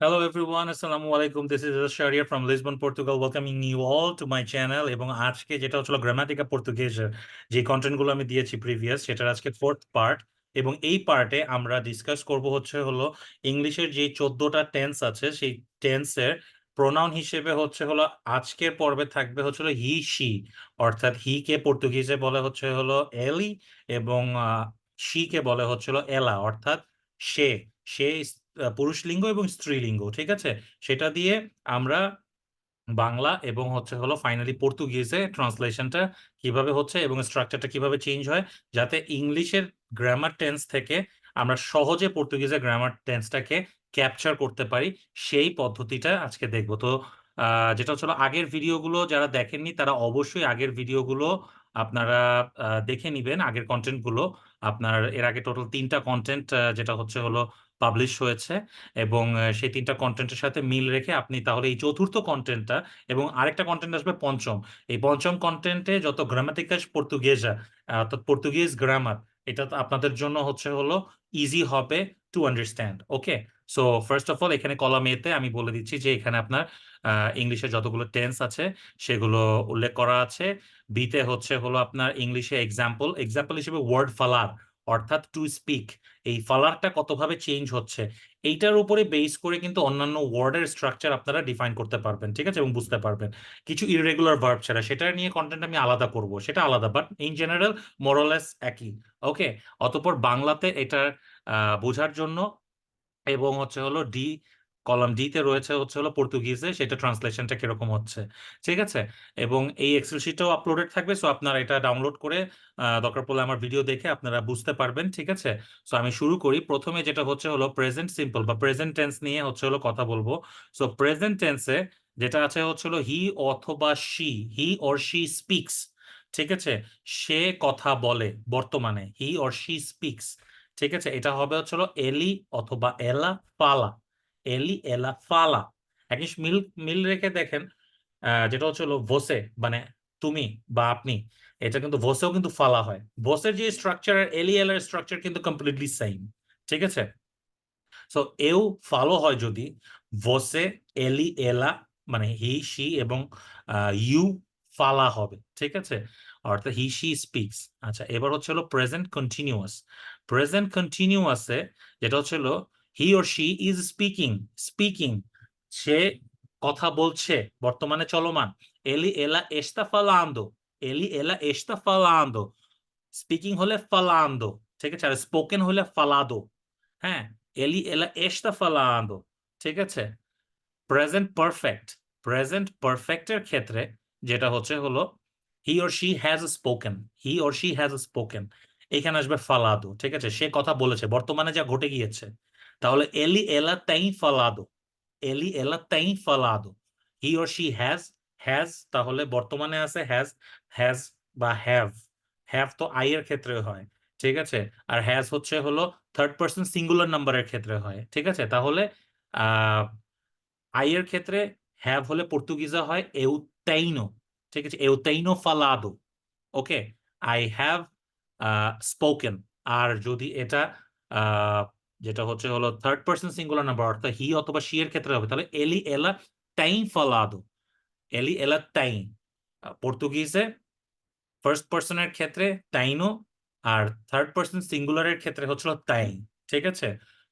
Hello everyone, Assalamu alaikum. This is Sharia from Lisbon, Portugal, welcoming you all to my channel. এবং আজকে যেটা হচ্ছিল গ্রামাটিকা পর্তুগিজের যে কন্টেন্টগুলো আমি দিয়েছি প্রিভিয়াস সেটার আজকে ফোর্থ পার্ট এবং এই পার্টে আমরা ডিসকাস করব হচ্ছে হলো ইংলিশের যে চোদ্দটা টেন্স আছে সেই টেন্সের প্রোনাউন হিসেবে হচ্ছে হলো আজকের পর্বে থাকবে হচ্ছে হলো হি শি অর্থাৎ হি কে পর্তুগিজে বলে হচ্ছে হলো এলি এবং শি কে বলে হচ্ছে এলা অর্থাৎ সে। সে আহ, পুরুষলিঙ্গ এবং স্ত্রীলিঙ্গ ঠিক আছে? সেটা দিয়ে আমরা বাংলা এবং হচ্ছে হলো ফাইনালি পর্তুগিজে ট্রান্সলেশনটা কীভাবে হচ্ছে এবং স্ট্রাকচারটা কীভাবে চেঞ্জ হয় যাতে ইংলিশের গ্রামার টেন্স থেকে আমরা সহজে পর্তুগিজে গ্রামার টেন্সটাকে ক্যাপচার করতে পারি সেই পদ্ধতিটা আজকে দেখব। তো যেটা হচ্ছে আগের ভিডিওগুলো যারা দেখেননি তারা অবশ্যই আগের ভিডিওগুলো আপনারা দেখে নিবেন। আগের কন্টেন্টগুলো আপনার এর আগে টোটাল তিনটা কন্টেন্ট যেটা হচ্ছে হলো পাবলিশ হয়েছে এবং সেই তিনটা কন্টেন্টের সাথে মিল রেখে আপনি তাহলে এই চতুর্থ কন্টেন্টটা এবং আরেকটা কন্টেন্ট আসবে পঞ্চম। এই পঞ্চম কন্টেন্টে যত গ্রামাটিকাস পর্তুগেজা অর্থাৎ পর্তুগিজ গ্রামার এটা আপনাদের জন্য হচ্ছে হলো ইজি হবে to understand okay so first of all এখানে কলাম এতে আমি বলে দিচ্ছি যে এখানে আপনার ইংলিশে যতগুলো টেন্স আছে সেগুলো উল্লেখ করা আছে। বিতে হচ্ছে হলো আপনার ইংলিশে এক্সাম্পল এক্সাম্পল হিসেবে ওয়ার্ড ফালার অর্থাৎ টু স্পিক এই ফালারটা কতভাবে চেঞ্জ হচ্ছে, এইটার উপরে বেস করে কিন্তু অন্যান্য ওয়ার্ডের স্ট্রাকচার আপনারা ডিফাইন করতে পারবেন, ঠিক আছে? এবং বুঝতে পারবেন। কিছু ইরেগুলার ভার্ব ছাড়া, সেটা নিয়ে কন্টেন্ট আমি আলাদা করব, সেটা আলাদা বাট ইন জেনারেল মোরলেস একই ওকে অতপর বাংলাতে এটার বোঝার জন্য, এবং হচ্ছে হলো ডি কলাম ডি তে রয়েছে হচ্ছে হলো পর্তুগিজে সেটা ট্রান্সলেশনটা কীরকম হচ্ছে? ঠিক আছে? এবং এই এক্সেল শিটটাও আপলোডেড থাকবে সো আপনারা এটা ডাউনলোড করে দরকার পড়লে আমার ভিডিও দেখে আপনারা বুঝতে পারবেন, ঠিক আছে? সো আমি শুরু করি। প্রথমে যেটা হচ্ছে হলো প্রেজেন্ট সিম্পল বা প্রেজেন্ট টেন্স নিয়ে হচ্ছে হলো কথা বলব। সো প্রেজেন্ট টেন্সে যেটা আছে হচ্ছে হলো হি অথবা she he or she speaks ঠিক আছে? সে কথা বলে বর্তমানে হি অর শি স্পিক্স ঠিক আছে? এটা হবে হচ্ছে হলো এলি অথবা এলা ফালা এলি, এলা, ফালা। এক মিল মিল রেখে দেখেন যেটা হচ্ছে হলো ভোসে মানে তুমি বা আপনি, এটা কিন্তু ভোসেও কিন্তু ফালা হয়। ভোসের যে স্ট্রাকচার আর এলি, এলার স্ট্রাকচার কিন্তু কমপ্লিটলি সেম ঠিক আছে? সো এও ফালো হয় যদি ভোসে এলি, এলা মানে হি শি এবং ইউ ফালা হবে, ঠিক আছে? অর্থাৎ হি শি স্পিক্স আচ্ছা এবার হচ্ছে হলো প্রেজেন্ট কন্টিনিউয়াস প্রেজেন্ট কন্টিনিউয়াসে যেটা হচ্ছে হলো he or she is speaking speaking সে কথা বলছে, বর্তমানে চলমান। এলি এলা এস্তা ফালান্দো, এলি এলা এস্তা ফালান্দো। স্পিকিং হলে ফালান্দো, ঠিক আছে? আর স্পোকেন হলে ফালাদো। হ্যাঁ এলি এলা এস্তা ফালান্দো, ঠিক আছে? প্রেজেন্ট পারফেক্ট প্রেজেন্ট পারফেক্টের ক্ষেত্রে যেটা হচ্ছে হলো he or she has spoken he or she has spoken এখানে আসবে ফালাদো, ঠিক আছে? সে কথা বলেছে, বর্তমানে যা ঘটে গিয়েছে। তাহলে এলি, এলা তাই ফালাদো। এলি, এলা তাই ফালাদো। He or she has has তাহলে বর্তমানে আছে হ্যাজ হ্যাজ বা হ্যাভ হ্যাভ তো আই এর ক্ষেত্রে হয়, ঠিক আছে? আর হ্যাজ হচ্ছে হলো থার্ড পার্সন সিঙ্গুলার নাম্বারের ক্ষেত্রে হয়, ঠিক আছে? তাহলে আই এর ক্ষেত্রে হ্যাভ হলে পর্তুগিজে হয় এউতেইনো, ঠিক আছে? এউতেইনো ফালাদো, ওকে? আই হ্যাভ স্পোকেন আর যদি এটা যেটা হচ্ছে হলো থার্ড পার্সন সিঙ্গুলার নাম্বার অর্থাৎ হি অথবা শি এর ক্ষেত্রে হবে। তাহলে এলি এলা টাইম ফালাদো। এলি এলা টাইম পর্তুগিজে ফার্স্ট পার্সনের ক্ষেত্রে তাইনো আর থার্ড পার্সন সিঙ্গুলারের ক্ষেত্রে হচ্ছিল তাই ঠিক আছে?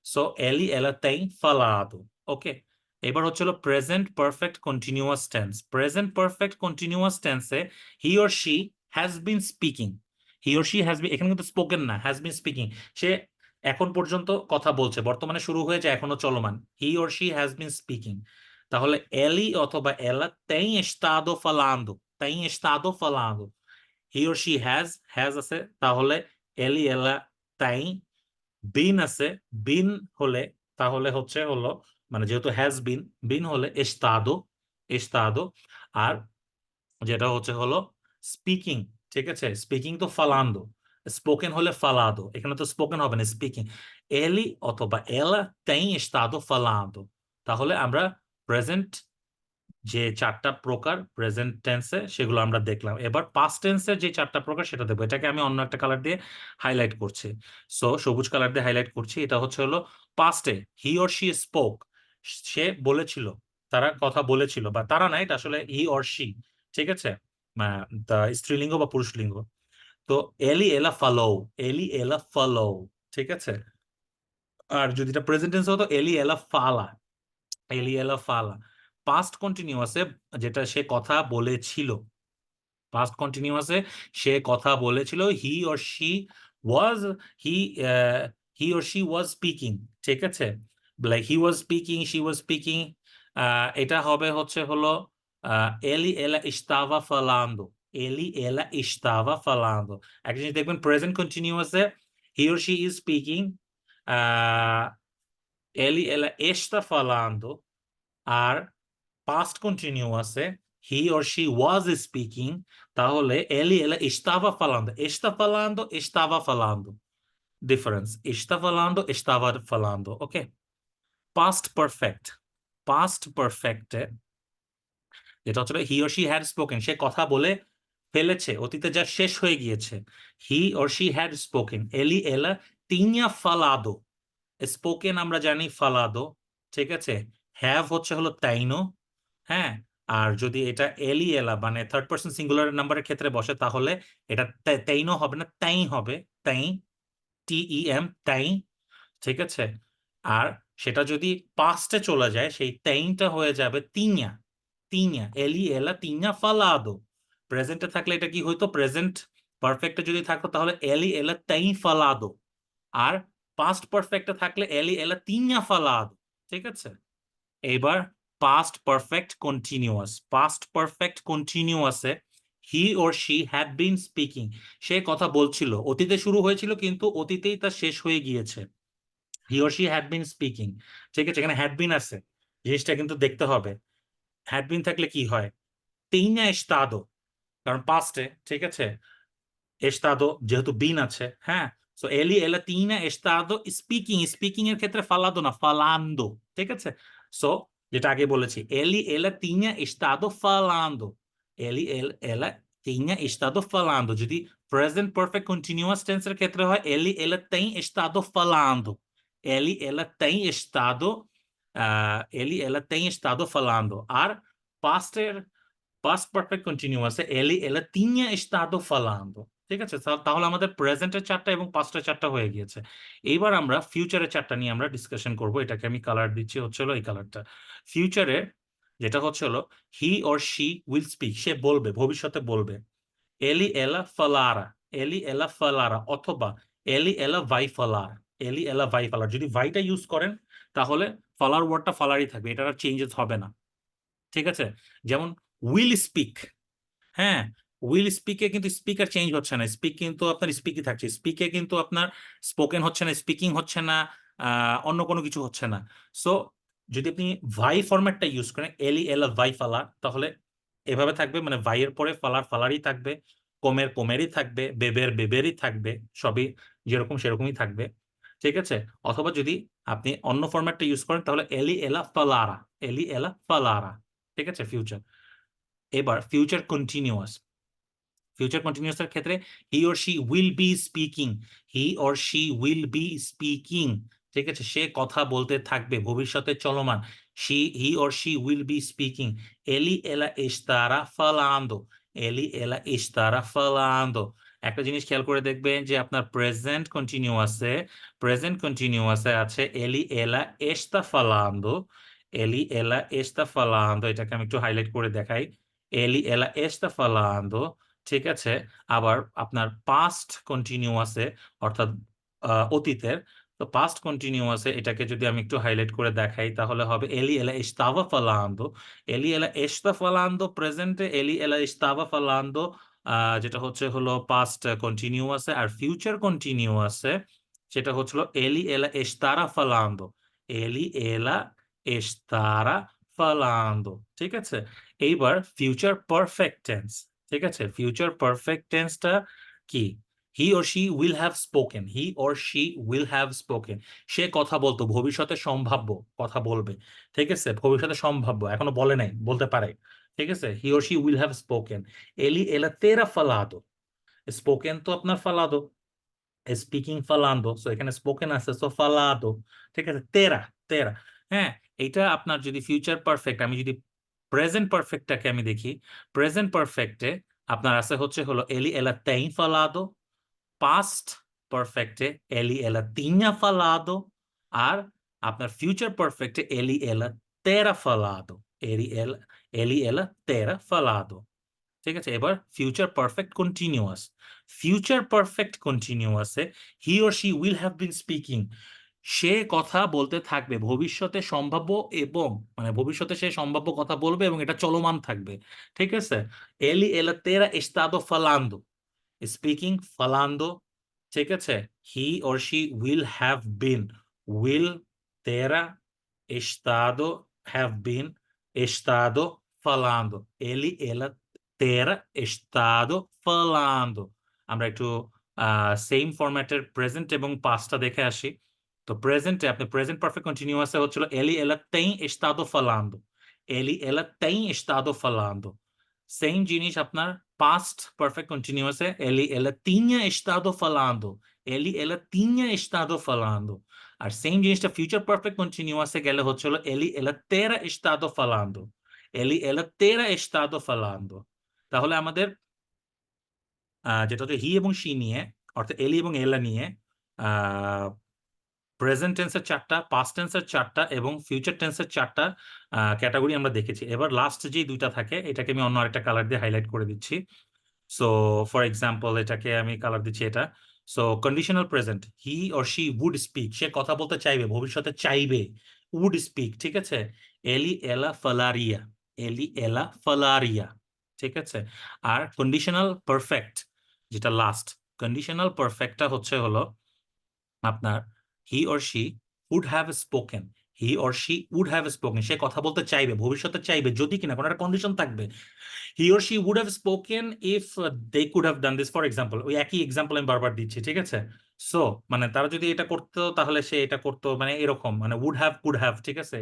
সো এলি এলা তাই ফালাদো। ওকে এবার হচ্ছিল present perfect continuous tense present perfect continuous টেন্সে he or she has been speaking he or she has been এখানে কিন্তু স্পোকেন না হ্যাজ বিন স্পিকিং সে এখন পর্যন্ত কথা বলছে। বর্তমানে শুরু হয়েছে, এখনও চলমান। He or she has been speaking তাহলে এলি অথবা এলা tem estado falando tem estado falando he or she has has আছে, তাহলে এলি, এলা, তাই। বিন আছে বিন হলে, তাহলে হচ্ছে হলো মানে যেহেতু হ্যাজ বিন বিন হলে estado estado আর যেটা হচ্ছে হলো স্পিকিং ঠিক আছে? স্পিকিং তো ফালান্দো। স্পোকেন হলে ফালাদো এখানে তো স্পোকেন হবে না স্পিকিং এলি অথবা এলা tem estado falando. তাহলে আমরা প্রেজেন্ট যে চারটা প্রকার প্রেজেন্ট টেন্সে সেগুলো আমরা দেখলাম। এবার পাস্ট টেন্সের যে চারটা প্রকার সেটা দেখব। এটাকে আমি অন্য একটা কালার দিয়ে হাইলাইট করছি। সো সবুজ কালার দিয়ে হাইলাইট করছি। এটা হচ্ছে হলো পাস্টে হি অর শি স্পোক সে বলেছিল। তারা কথা বলেছিল। বা তারা না, এটা আসলে হি অর শি ঠিক আছে? স্ত্রীলিঙ্গ বা পুরুষলিঙ্গ। তো এলি এলা ফালো এলি এলা ফালো ঠিক আছে? আর যদি এটা প্রেজেন্ট টেন্স হতো, এলি এলা ফালা, এলি এলা ফালা। পাস্ট কন্টিনিউয়াসে যেটা সে কথা বলেছিল পাস্ট কন্টিনিউয়াসে সে কথা বলেছিল he or she was he he or she was speaking ঠিক আছে? Like he was speaking she was speaking এটা হবে হচ্ছে হলো এলি এলা ইস্তাভা ফালান্দো। এলি এলা ইস্তাভা ফালান্দো একটা জিনিস দেখবেন present কন্টিনিউয়াসে he or she is speaking এলি এলা এস্তা ফালান্দো আর past কন্টিনিউয়াসে he or she was speaking তাহলে এলি এলা estava falando. Está falando, estava falando. Difference. Está falando, estava falando okay past perfect. Past perfect যেটা he or she had spoken সে কথা বলে ফেলেছে, অতীতে যা শেষ হয়ে গিয়েছে। He or she had spoken এলি, এলা, তিনিয়া ফালাদো। স্পোকেন আমরা জানি ফালাদো, ঠিক আছে? হ্যাভ হচ্ছে হলো তাইনো হ্যাঁ? আর যদি এটা এলি, এলা মানে থার্ড পার্সন সিঙ্গুলার নাম্বারের ক্ষেত্রে বসে, তাহলে এটা তেইনো হবে না, তাই হবে, তাই টি ই এম তাই, ঠিক আছে? আর সেটা যদি পাস্টে চলে যায়, সেই তাইনটা হয়ে যাবে তিনিয়া তিনিয়া, এলি, এলা, তিনিয়া ফালাদো। প্রেজেন্টে থাকলে এটা কি হইতো? প্রেজেন্ট পারফেক্টে যদি থাকতো, তাহলে এলি এলা তাই ফালাদো আর পাস্ট পারফেক্টে থাকলে এলি এলা তিনিয়া ফালাদো ঠিক আছে? এবার past perfect continuous past perfect কন্টিনিউয়াসে he or she had been speaking সে কথা বলছিল। অতীতে শুরু হয়েছিল, কিন্তু অতীতেই তা শেষ হয়ে গিয়েছে। He or she had been speaking ঠিক আছে? এখানে হ্যাড বিন আছে। জিনিসটা কিন্তু দেখতে হবে। হ্যাড বিন থাকলে কি হয়? তিনা এস্তাদো কারণ পাস্টে ঠিক আছে? এস্তাদো যেহেতু বিন আছে হ্যাঁ? সো এলি এলা তিনা এস্তাদো স্পিকিং স্পিকিং এর ক্ষেত্রে ফালাদো না, ফালান্দো, ঠিক আছে? সো যেটা আগে বলেছি, এলি এলা তিনা এস্তাদো, ফালান্দো। এলি, এল এলা তিনা এস্তাদো, ফালান্দো। যদি প্রেজেন্ট পারফেক্ট কন্টিনিউয়াস টেন্সের ক্ষেত্রে হয়, এলি এলা তেই এস্তাদো, ফালান্দো। এলি এলা তেই এস্তাদো এলি এলা তেই এস্তাদো, ফালান্দো। আর পাস্টের পাস্ট পারফেক্ট কন্টিনিউয়াসে এলি, এলা তিনা এস্তাদো ফালান্দো ঠিক আছে? তাহলে আমাদের প্রেজেন্টের চারটা এবং পাস্টের চারটা হয়ে গিয়েছে। এইবার আমরা ফিউচারের চারটা নিয়ে আমরা ডিসকাশন করব। এটাকে আমি কালার দিচ্ছি, হচ্ছে হলো এই কালারটা ফিউচারে যেটা হচ্ছে হলো he or she will speak সে বলবে, ভবিষ্যতে বলবে। এলি, এলা, ফালারা, এলি, এলা, ফালারা অথবা এলি, এলা, ভাই, ফালার, এলি, এলা, ভাই, ফালার। যদি ভাইটা ইউজ করেন, তাহলে ফালার ওয়ার্ডটা ফালারই থাকবে এটা আর চেঞ্জেস হবে না। ঠিক আছে? যেমন উইল স্পিক হ্যাঁ উইল স্পিকে কিন্তু স্পিকার চেঞ্জ হচ্ছে না। স্পিক কিন্তু আপনার স্পিকই থাকছে। স্পিকে কিন্তু আপনার স্পোকেন হচ্ছে না স্পিকিং হচ্ছে না অন্য কোনো কিছু হচ্ছে না। সো যদি আপনি ভাই ফরম্যাটটা ইউজ করেন এলি এল ভাই ফালার, তাহলে এভাবে থাকবে। মানে ভাইয়ের পরে ফালার, ফালারই থাকবে। কোমের, কোমেরই থাকবে। বেবের, বেবেরই থাকবে। সবই যেরকম, সেরকমই থাকবে। ঠিক আছে? অথবা যদি আপনি অন্য ফরম্যাটটা ইউজ করেন, তাহলে এলি এলা ফালারা এলি এলা ফালারা। ঠিক আছে? ফিউচার এবার ফিউচার কন্টিনিউয়াস ফিউচার কন্টিনিউয়াস এর ক্ষেত্রে he or she will be speaking he or she will be speaking ঠিক আছে? সে কথা বলতে থাকবে, ভবিষ্যতে চলমান she he or she will be speaking এলি এলা এস্তারা ফালান্দো এলি এলা এস্তারা ফালান্দো একটা জিনিস খেয়াল করে দেখবেন যে আপনার প্রেজেন্ট কন্টিনিউয়াসে প্রেজেন্ট কন্টিনিউয়াসে আছে এলি এলা এস্তা ফালান্দো এলি এলা এস্তা ফালান্দো এটাকে আমি একটু হাইলাইট করে দেখাই। এলি এলা এস্তা ফালান্দো ঠিক আছে? আবার আপনার পাস্ট কন্টিনিউয়াসে অর্থাৎ অতীতের তো পাস্ট কন্টিনিউয়াসে এটাকে যদি আমি একটু হাইলাইট করে দেখাই তাহলে হবে এলি এলা estava falando এলি এলা está falando প্রেজেন্টে এলি এলা falando আহ, যেটা হচ্ছে হলো পাস্ট কন্টিনিউয়াসে আর ফিউচার কন্টিনিউয়াসে সেটা হচ্ছিল এলি এলা estará falando এলি এলা estará falando ঠিক আছে? এইবার ফিউচার পারফেক্ট টেন্স ঠিক আছে? ফিউচার পারফেক্ট টেন্সটা কি? He or she will have spoken he or she will have spoken সে কথা বলতো, ভবিষ্যতে সম্ভাব্য কথা বলবে, ঠিক আছে? ভবিষ্যতে সম্ভাব্য, এখনও বলে নাই, বলতে পারে। ঠিক আছে? He or she will have spoken এলি, এলা তেরা ফালাদো। স্পোকেন তো আপনার ফালাদো। স্পিকিং ফালান্দো সো এখানে স্পোকেন আছে সো ফালাদো। ঠিক আছে? তেরা তেরা। হ্যাঁ এইটা আপনার যদি ফিউচার পারফেক্ট আমি যদি প্রেজেন্ট পারফেক্টটাকে আমি দেখি প্রেজেন্ট পারফেক্টে আপনার আছে হচ্ছে হলো এলি এলা তেই ফালাদো পাস্ট পারফেক্টে এলি এলা তিña ফালাদো আর আপনার ফিউচার পারফেক্টে এলি এলা তেরা ফালাদো এলি এলা এলি এলা তেরা ফালাদো ঠিক আছে? এবার future perfect continuous future perfect কন্টিনিউয়াসে he or she will have been speaking সে কথা বলতে থাকবে, ভবিষ্যতে সম্ভাব্য এবং মানে ভবিষ্যতে সে সম্ভাব্য কথা বলবে এবং এটা চলমান থাকবে, ঠিক আছে? এলি এলা তেরা এস্তাদো ফালান্দো, স্পিকিং ফালান্দো, ঠিক আছে? He or she will have been, will তেরা estado have been estado falando এলি এলা তেরা estado falando আমরা একটু সেম ফরম্যাটের প্রেজেন্ট এবং পাস্টটা দেখে আসি। তো প্রেজেন্টে আপনি প্রেজেন্ট পারফেক্ট কন্টিনিউয়াসে হচ্ছিল এলি এলা tem estado falando. এলি এলা tem estado falando. সেম জিনিস আপনার পাস্ট পারফেক্ট কন্টিনিউয়াসে এলি এলা tinha estado falando. এলি এলা tinha estado falando. আর সেম জিনিসটা ফিউচার পারফেক্ট কন্টিনিউয়াসে গেলে হচ্ছে হলো এলি এলা তেরা estado falando. এলি এলা তেরা estado falando. তাহলে আমাদের যেটা হচ্ছে হি এবং শি নিয়ে অর্থাৎ এলি এবং এলা নিয়ে প্রেজেন্ট টেন্সের চারটা পাস্ট টেন্সের চারটা এবং ফিউচার টেন্সের চারটা ক্যাটাগরি আমরা দেখেছি। এবার লাস্ট যেই দুইটা থাকে, এটাকে আমি অন্য আরেকটা কালার দিয়ে হাইলাইট করে দিচ্ছি। সো ফর এক্সাম্পল এটাকে আমি কালার দিচ্ছি এটা। So conditional present he or she would speak সে কথা বলতে চাইবে, ভবিষ্যতে চাইবে উড স্পিক ঠিক আছে? এলি এলা ফালারিয়া এলি এলা ফালারিয়া ঠিক আছে? আর কন্ডিশনাল পারফেক্ট যেটা লাস্ট কন্ডিশনাল পারফেক্টটা হচ্ছে হলো আপনার he or she would have spoken he or she would have spoken সে কথা বলতে চাইবে, ভবিষ্যতে চাইবে, যদি কিনা কোনো একটা কন্ডিশন থাকবে। He or she would have spoken if they could have done this for example ওই একই এক্সাম্পল আমি বারবার দিচ্ছি, ঠিক আছে? সো মানে তারা যদি এটা করতো, তাহলে সে এটা করতো মানে এরকম মানে উড হ্যাভ কুড হ্যাভ ঠিক আছে?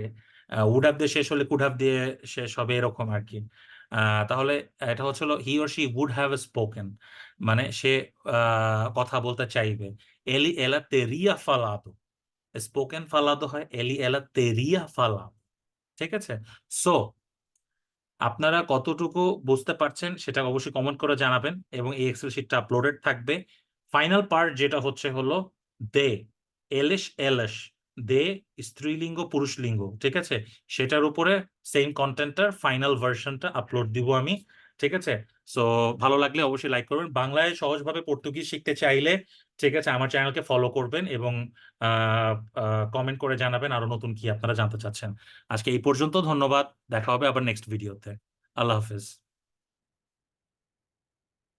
উড হ্যাভ দিয়ে শেষ হলে কুড হ্যাভ দিয়ে শেষ হবে এরকম আর কি। তাহলে এটা হচ্ছিল he or she would have spoken মানে সে কথা বলতে চাইবে। এলি এলা তেরিয়া ফালাদো স্পোকেন ফালাদো হয়, এলি এলা তেরিয়া ফালাদো ঠিক আছে? সো, আপনারা কতটুকু বুঝতে পারছেন সেটা অবশ্যই কমেন্ট করে জানাবেন এবং এই এক্সেল শিটটা আপলোডেড থাকবে। ফাইনাল পার্ট যেটা হচ্ছে হলো, দে, এলেশ এলেশ। দে স্ত্রীলিঙ্গ, পুরুষলিঙ্গ, ঠিক আছে? সেটার উপরে সেম কন্টেন্টটার ফাইনাল ভার্সনটা আপলোড দিব আমি, ঠিক আছে? সো ভালো লাগলে অবশ্যই লাইক করবেন। বাংলায় সহজভাবে পর্তুগিজ শিখতে চাইলে, ঠিক আছে, আমার চ্যানেলকে ফলো করবেন এবং কমেন্ট করে জানাবেন আরও নতুন কি আপনারা জানতে চাচ্ছেন। আজকে এই পর্যন্ত ধন্যবাদ। দেখা হবে আবার নেক্সট ভিডিওতে আল্লাহ হাফিজ।